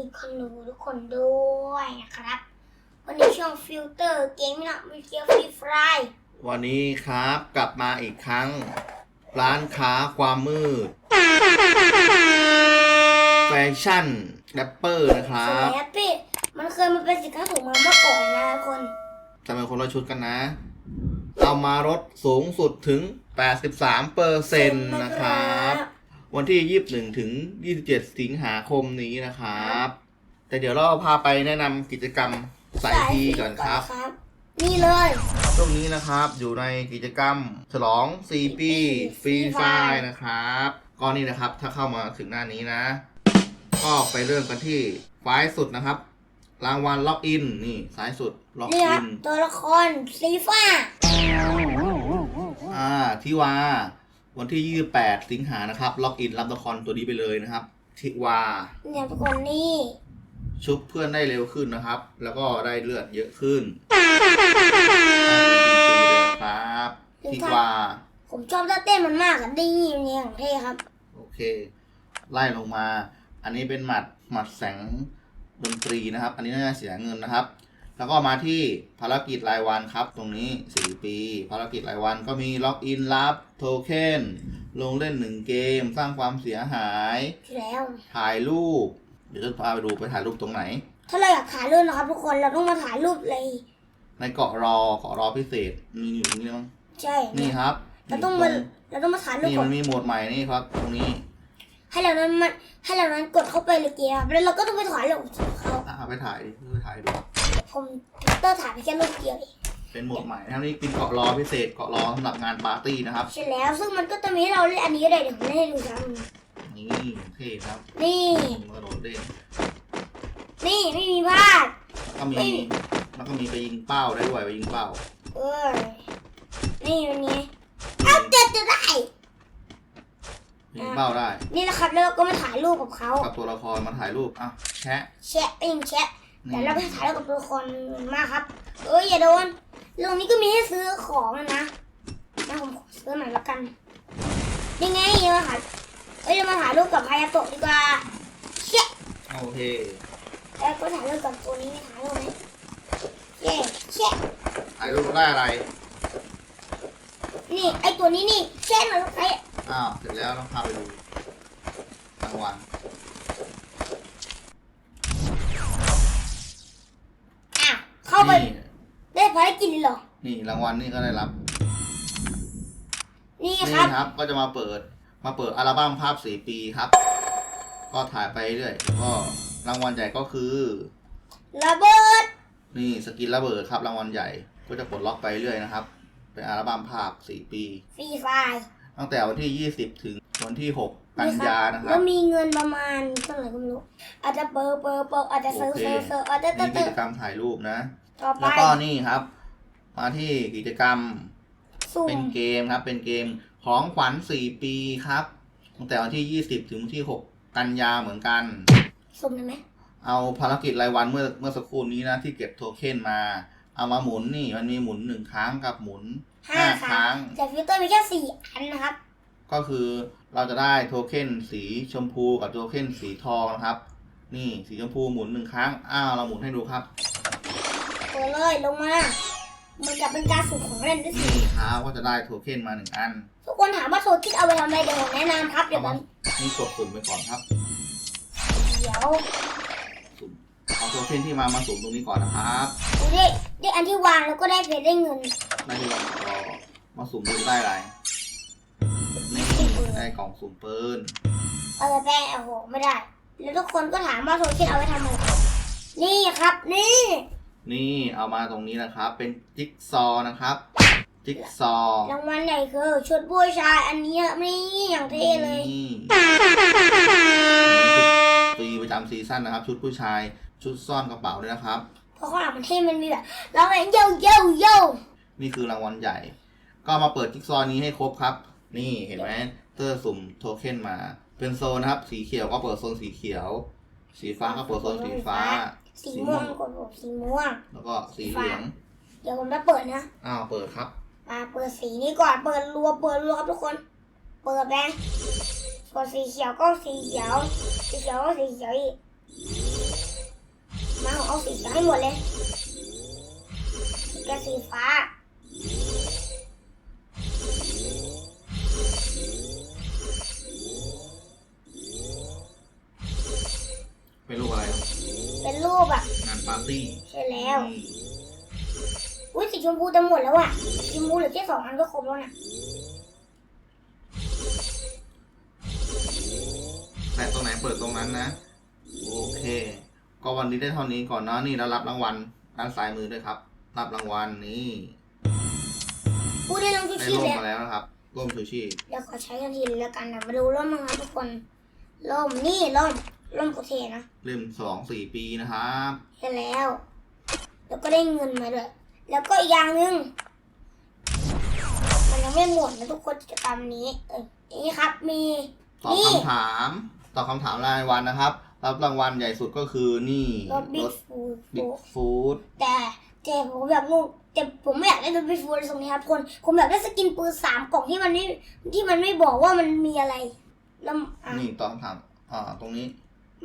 ดีคนดูทุกคนด้วยนะครับ วันนี้ช่องฟิลเตอร์เกมนะวิเกียวฟรีฟรายวันนี้ครับกลับมาอีกครั้ง ร้านค้าความมืด แฟชั่นแรปเปอร์นะครัสบมัยแอปปี้มันเคยมาเป็นสินค้าถูกมาเมื่อก่อนนะทุกคนจะเป็นคนละชุดกันนะ เอามาลดสูงสุดถึง 83เปอร์เซ็นต์นะครับ วันที่21ถึง27สิงหาคมนี้นะครับ แต่เดี๋ยวเราพาไปแนะนำกิจกรรมสายทีก่อนครับ นี่เลย ช่วงนี้นะครับอยู่ในกิจกรรมฉลอง 4 ปีฟรีไฟนะครับก็นี่นะครับถ้าเข้ามาถึงหน้านี้นะ ก็ไปเริ่มกันที่ฝ่ายสุดนะครับ รางวัลล็อกอินนี่ซ้ายสุดล็อกนี่คอิรับนตัวละครสีฟ้า อ่าทิวา วันที่ 28 สิงหานะครับล็อกอินรับละครตัวนี้ไปเลยนะครับทิวาเนี่ยทุกคนนี่ชุบเพื่อนได้เร็วขึ้นนะครับ แล้วก็ได้เลือดเยอะขึ้นครับทิวาผมชอบท่าเต้นมันมากอะดีเนี่ยอย่างเท่ครับ โอเค ไล่ลงมา อันนี้เป็นหมัดหมัดแสงดนตรีนะครับ อันนี้น่าจะเสียเงินนะครับ แล้วก็มาที่ภารกิจรายวันครับ ตรงนี้ 4 ปี ภารกิจรายวันก็มีล็อกอินรับโทเค็นลงเล่นหนึ่งเกม สร้างความเสียหายที่แล้วถ่ายรูป เดี๋ยวจะพาไปดูไปถ่ายรูปตรงไหน ถ้าเราอยากถ่ายรูปนะครับทุกคนเราต้องมาถ่ายรูปเลย ในเกาะรอเกาะรอพิเศษมีอยู่ตรงนี้มั้งใช่นี่ครับเราต้องมาเราต้องมาถ่ายรูปนี่ก่อมันนมีโหมดใหม่นี่ครับ ตรงนี้ ให้เรานั้นมันให้เรานั้นกดเข้าไปเลยเกียร์ครับแล้วเราก็ต้องไปถ่ายรูปเขาอะเอาไปถ่ายดิไปถ่ายดู ผมเตอร์ถ่ายไปแค่รูปเดียวเองเป็นโหมดใหม่นะครับนี่เป็นเกาะรอพิเศษเกาะรอสำหรับงานปาร์ตี้นะครับ ใช่แล้วซึ่งมันก็จะมีให้เราเล่นอันนี้เลยเดี๋ยวผมเล่นให้ดูครับนี่เท่ครับนี่กระโดดเล่นนี่ไม่มีพลาดก็มีแล้วก็มีไปยิงเป้าได้ด้วยไปยิงเป้า เออนี่เป็นไงเอาเจ็ดจะได้ยิงเป้าได้ นี่แหละครับแล้วเราก็มาถ่ายรูปกับเขากับตัวละครมาถ่ายรูปอะแชะแชะไปยิงแชะ นี่เดี๋ยวเราไปถ่ายรูปกับตัวละครมาครับ เอ้ยอย่าโดนตรงนี้ก็มีให้ซื้อของนะนะผมขอซื้อหน่อยละกันนี่ไงมาถ่ายเอ้ยเรามาถ่ายรูปกับพายาโตะดีกว่าแชะโอเคแล้วก็ถ่ายรูปกับตัวนี้ถ่ายรูปไหมเย้แชะถ่ายรูปได้อะไร นี่ไอตัวนี้นี่แชะหน่อยลูกใครอ้าวเสร็จแล้วต้องพาไปดูรางวัล อะ เข้าไป นี่ได้ภารกิจเลยเหรอ นี่รางวัลนี่ก็ได้รับ นี่นี่ครับ ครับก็จะมาเปิดมาเปิดอัลบั้มภาพสี่ปีครับ ก็ถ่ายไปเรื่อยก็รางวัลใหญ่ก็คือ ระเบิด นี่สกินระเบิดครับรางวัลใหญ่ก็จะปลดล็อกไปเรื่อยนะครับ เป็นอัลบั้มภาพ4ปี ฟรีไฟล์ตั้งแต่วันที่ 20 ถึงวันที่ 6กันยานะครัแล้บ วมีเงินประมาณเท่าไหร่ก็ไม่รู้อาจจะเปิดเปิดเปิดอาจจะเซิร์ฟโอเคเซิร์ฟเซิร์ฟอาจจะมีเติกิร์จกรรมถ่ายรูปนะ ต่อไปแล้วก็นี่ครับ มาที่กิจกรรม สุ่เป็มนเกมครับ เป็นเกมของขวัญ4ปีครับ ตั้งแต่วันที่20ถึงวันที่6กันยาเหมือนกัน สุ่มได้ไหมเอาภารกิจรายวันเมื่อเมื่อสักครู่นี้นะ ที่เก็บโทเค็นมา เอามาหมุนนี่มันมีหมุนหนึ่งครั้งกับหมุนห้าห้าคครั้รั้งง แต่ฟิลเตอร์มีแค่สี่อันนะครับ ก็คือเราจะได้โทเค็นสีชมพูกับโทเค็นสีทองนะครับ นี่สีชมพูหมุนหนึ่งครั้ง อ้าวเราหมุนให้ดูครับเปิดเลยลงมามันจะเป็นการสุ่มของเล่นด้วยสินี่ครับก็จะได้โทเค็นมาหนึ่งอัน ทุกคนถามว่าโซคิดเอาไปทำอะไรเดี๋ยวผมแนะนำครับเดี๋ยวเอามัมานนี่กดสุ่มไปก่อนครับ เดี๋ยวสุ่มเอาโทเค็นที่มามาสุ่มตรงนี้ก่อนนะครับดูดิได้อันที่วางแล้วก็ได้เพชรได้เงิน ได้ที่วางรอมาสุ่มดูได้อะไรนี่ ได้กล่องสุ่มปืนเออแป้งโอ้โหไม่ได้ แล้วทุกคนก็ถามว่าโซคิดเอาไปทำอะไรนี่ครับนี่นี่เอามาตรงนี้นะครับ เป็นจิ๊กซอว์นะครับ จิ๊กซอว์รางวัลใหญ่คือชุดผู้ชายอันนี้นี่อย่างเท่เลยนี่ฟรีประจำซีซั่นนะครับ ชุดผู้ชายชุดซ่อนกระเป๋าด้วยนะครับ เพราะข้างหลังมันเท่มันมีแบบร้องเพลงโย่โย่โย่นี่คือรางวัลใหญ่ ก็มาเปิดจิ๊กซอว์นี้ให้ครบครับ นี่เห็นไหมเตอร์สุ่มโทเค็นมา เป็นโซนนะครับ สีเขียวก็เปิดโซนสีเขียว สีฟ้าก็เปิดโซนสีฟ้า สีม่วงกดผมสีม่วง แล้วก็สีเหลือง เดี๋ยวผมจะเปิดนะ อ้าวเปิดครับ มาเปิดสีนี้ก่อน เปิดรัว เปิดรัวครับทุกคน เปิดแบงส่วนสีเขียวก็สีเขียว สีเขียวก็สีเขียวอีก มาผมเอาสีเขียวให้หมดเลยแกสีฟ้า งานปาร์ตี้ใช่แล้วนี่อุ้ยสีชมพูจะหมดแล้วอะสีชมพูเหลือแค่สองอันก็ครบแล้วนะแต่ตรงไหนเปิดตรงนั้นนะ โอเค ก็วันนี้ได้เท่านี้ก่อนเนาะนี่เรารับรางวัลด้านซ้ายมือด้วยครับ รับรางวัลนี่พูดได้ลงชูได้ชีพร่มแล้ว มาแล้วนะครับร่มชูชีพ เดี๋ยวขอใช้กันทีแล้วกันนะมาดูร่มมั้งครับทุกคนร่มนี่ร่ม ร่มโคเทนะเล่มสองสี่ปีนะครับใช่แล้ว แล้วก็ได้เงินมาด้วย แล้วก็อีกอย่างหนึ่งมันยังไม่หมดนะทุกคนกิจกรรมนี้ เออนี่ครับมีตอบนี่ คำถามตอบคำถามรายวันนะครับ รับรางวัลใหญ่สุดก็คือนี่รถบิ๊กฟูบิ๊กฟูดแต่เจผมแบบงงแต่ผมไม่อยากได้รถบิ๊กฟูตรงนี้ครับทุกคน ผมอยากได้สกินปืนสามกล่องที่มันไม่ที่มันไม่บอกว่ามันมีอะไรแล้วอะนี่ตอบคำถามอ่าตรงนี้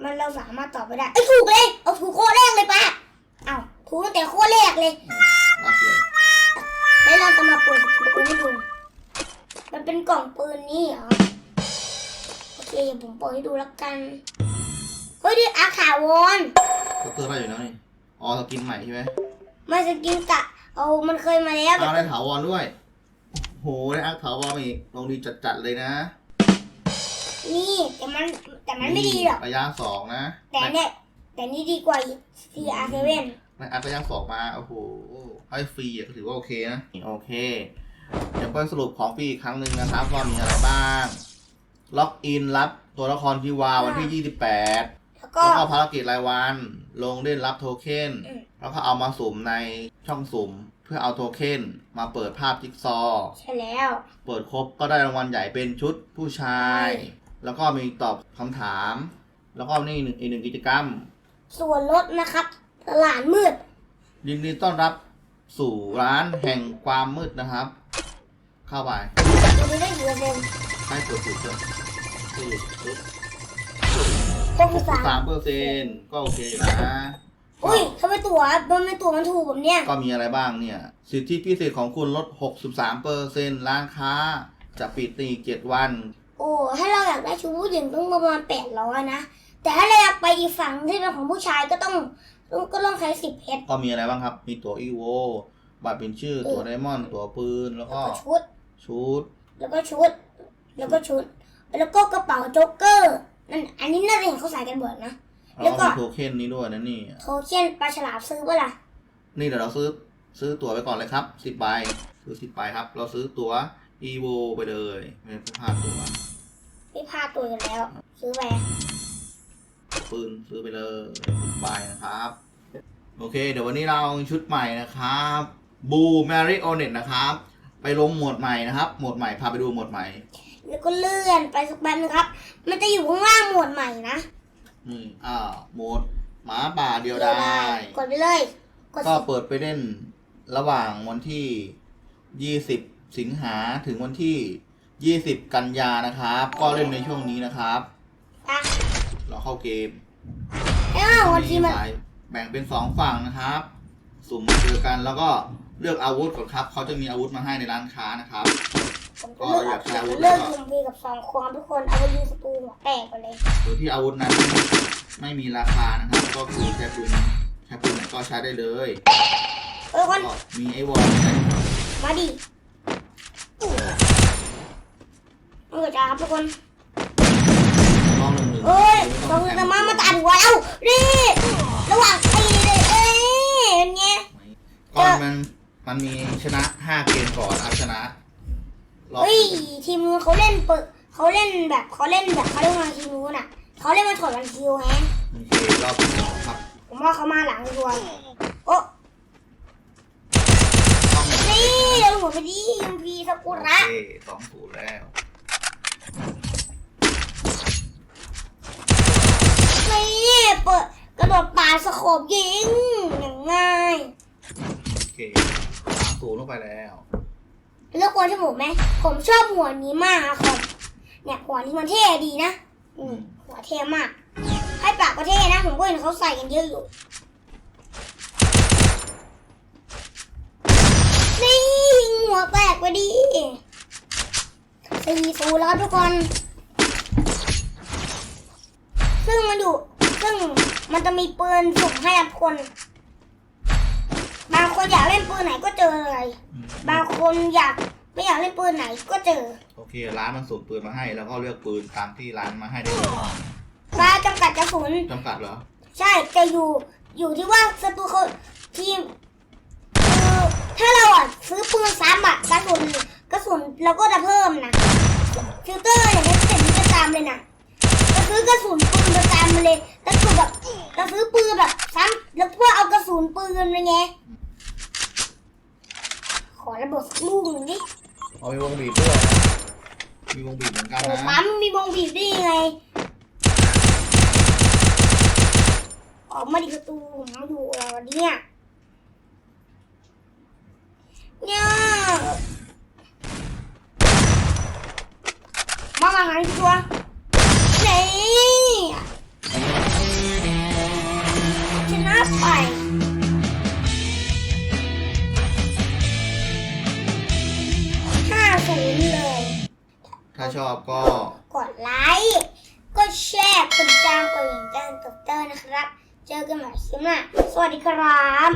มันเราสามารถตอบไปได้เอ้ยถูกเลย เอาถูกข้อแรกเลยปะเอ้าถูกตั้งแต่ข้อแรกเลยอืมรับเลยได้ลองตำรับปืนปืนให้ดู มันเป็นกล่องปืนนี่เหรอ โอเคเดี๋ยวผมเปิดให้ดูแล้วกัน เฮ้ยดิอาขาวอนก็เตอร์ได้อยู่แล้วนี่อ๋อสกินใหม่ใช่ไหมมาสกินกะเอามันเคยมาแล้วแต่เอาได้ถาวรด้วยโหได้อักถาวรมาอีกลงดีจัดๆเลยนะ นี่แต่มันแต่มันไม่ดีหรอกระยะสองนะแต่เนี่ยแต่นี่ดีกว่า CR7 ได้อักระยะสองมาโอ้โหให้ฟรีอะก็ถือว่าโอเคนะโอเค เดี๋ยวก็สรุปของฟรีอีกครั้งหนึ่งนะครับว่ามีอะไรบ้าง ล็อกอินรับตัวละครพีวาวันที่ 28แล้วก็แล้วก็ภารกิจรายวัน ลงเล่นรับโทเค็นอืมแล้วก็เอามาสุ่มในช่องสุ่ม เพื่อเอาโทเค็นมาเปิดภาพจิ๊กซอว์ใช่แล้ว เปิดครบก็ได้รางวัลใหญ่เป็นชุดผู้ชาย แล้วก็มีตอบคำถาม แล้วก็นี่หนึ่งอีกหนึ่งกิจกรรม ส่วนลดนะครับตลาดมืด ยินดีต้อนรับสู่ร้านแห่งความมืดนะครับ เข้าไปเราจะได้เหลือเดิมให้กดจุดเกิดหกสิบสามสามเปอร์เซ็นต์ก็โอเคอยู่นะ อุ้ยทำไมตั๋วมันไม่ตั๋วมันถูกแบบเนี้ยก็มีอะไรบ้างเนี่ย สิทธิพิเศษของคุณลด 63เปอร์เซ็นต์ร้านค้า จะปิดในอีก7วัน โอ้ถ้าเราอยากได้ชุดผู้หญิงต้องประมาณแปดร้อยนะ แต่ถ้าเราอยากไปอีกฝั่งที่เป็นของผู้ชายก็ต้องต้องก็ต้องใช้สิบเพชรก็มีอะไรบ้างครับ มีตั๋วอีโวบัตรเป็นชื่อตั๋วไดมอนด์ตั๋วปืนแล้วแล้วก็ก็ชุด ชุด แล้วก็ชุด แล้วก็ชุด แล้วก็กระเป๋าโจ๊กเกอร์นั่นอันนี้น่าจะเห็นเขาใส่กันบ่อยนะแล้แล้ววก็ก็มีโทเค็นนี้ด้วยนะนี่โทเค็นปลาฉลามซื้อเปะล่านี่เดี๋ยวเราซื้อซื้อตั๋วไปก่อนเลยครับสิบใบซื้อสิบใบครับ เราซื้อตั๋ว อีโวไปเลยไม่ต้องพลาดตั๋วไม่พลาดตัวกันแล้ว ซื้อไปปืนซื้อไปเลยสิบใบนะครับ โอเค เดี๋ยววันนี้เราชุดใหม่นะครับบูแมริโอเน็ตนะครับ ไปลงหมวดใหม่นะครับ หมวดใหม่พาไปดูหมวดใหม่ แล้วก็เลื่อนไปสักแป๊บนึงครับ มันจะอยู่ข้างล่างหมวดใหม่นะนี่อ่าโหมดหมาป่าเดียวดายกดไปเลยกดก็สิเปิดไปเล่นระหว่างวันที่20สิ งหาถึงวันที่ 20 กันยานะครับ ก็เล่นในช่วงนี้นะครับ อะเราเข้าเกมเอ้าวันที่มัน สายแบ่งเป็นสองฝั่งนะครับ สุ่มมาเจอกันแล้วก็เลือกอาวุธก่อนครับเขาจะมีอาวุธมาให้ในร้านค้านะครับ ผมจะเลือกก็อยากใช้อาวุธเลือกแล้วก็ยิงพีกับสองควงทุกคนเอาไปยิงศัตรูหัวแตกไปเลย โดยที่อาวุธนั้นไม่มีราคานะครับ ก็คือใช้ปืนใช้ปืนไหนก็ใช้ได้เลยเอ้ยคนก็มีไอวอลใช้ มาดิ เออจ้าครับทุกคนลองหนึ่งหนึ่งเอ้ยต้องจะมามาตัดหัวเราดิระหว่างตีเลยเอ้ยเป็นไงก็มันมันมีชนะห้าเกมก่อนเอาชนะรอบเฮ้ยทีมนู้นเขาเล่นเปิดเขาเล่นแบบเขาเล่นแบบเขาเล่นมาทีมนู้นอะเขาเล่นมาถอดวันคิวแฮะโอเครอบที่สองครับผมว่าเขามาหลังทัวร์โอ้ ต้องโอนี่เดี๋ยวหัวไปดิยิมพีสกุระเคสองศูนย์แล้วนี่เปิดกระโดดปาดสโคบยิงอย่างง่ายโอเคสามศูนย์ลงไปแล้วเลือกคนที่ผมไหมผมชอบหัวนี้มากอะครับเนี่ยหัวนี้มันเท่ดีนะอืมหัวเท่มาก ให้ปากก็เท่นะ ผมก็เห็นเขาใส่กันเยอะอยู่ หัวแตก ไปดิสี่ศูนย์แล้วครับทุกคน ซึ่งมันอยู่ ซึ่งมันจะมีปืนสุ่มให้ทุกคน บางคนอยากเล่นปืนไหนก็เจอเลยบางคนอยากไม่อยากเล่นปืนไหนก็เจอโอเค ร้านมันส่งปืนมาให้ แล้วก็เลือกปืนตามที่ร้านมาให้ได้เลยฟ้าจำกัดกระสุน จำกัดเหรอ ใช่จะอยู่ อยู่ที่ว่าศัตรูเขาทีมคือ ถ้าเราอะซื้อปืนซ้ำอะกระสุนกระสุนเราก็จะเพิ่มนะฟิลเตอร์อย่างนี้เสร็จมันจะตามเลยนะเราซื้อกระสุนปืนจะตามมาเลยแล้วคือแบบเราซื้อปืนแบบซ้ำแล้วเพื่อเอากระสุนปืนไปไงขอระเบิดสักลูกหนึ่งดิเอามีวงบีบด้วยมีวงบีบเหมือนกันโอ้นะปั๊มมีวงบีบได้ยังไงออกมาดิประตูผมมาอยู่เราเนี่ย เนี่ยมามาหาตัวนี่ชนะไปห้าศูนย์เลย ถ้าชอบก็ กดไลค์ กดแชร์ กดติดตาม กดอย่างแจ้งเตือนนะครับ เจอกันใหม่คลิปหน้าสวัสดีครับ